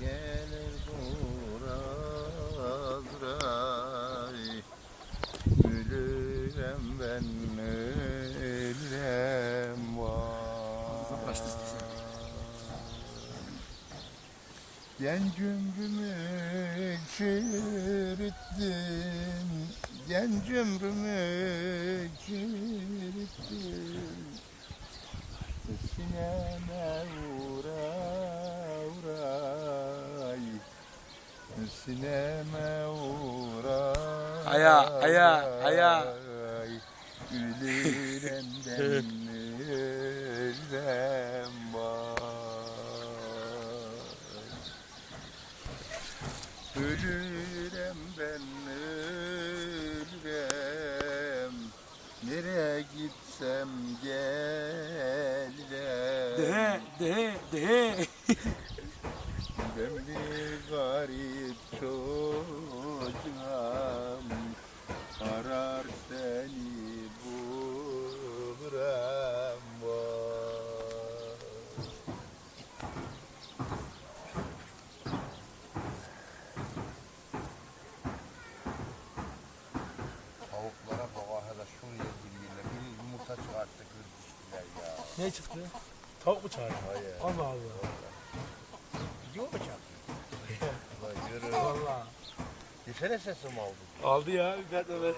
gelir burazray Ölürem ben ölürem vay. Gencim gümü çürüttün Genç ömrümü çürüttün Sineme Sineme vura Aya, aya, aya. ben ölürem vay Ölürem ben ölürem Nereye gitsem gelirim De de de. Garip çocuğum Arar seni buluram vay Tavuklara bak hele şuraya giriyorlar. Bir yumurta çıkarttı kırmıştılar ya. Ne çıktı? Tavuk mu çağırdın? Hayır. Allah Allah. Valla. Desene sesim aldı. Aldı ya kademe. Oo,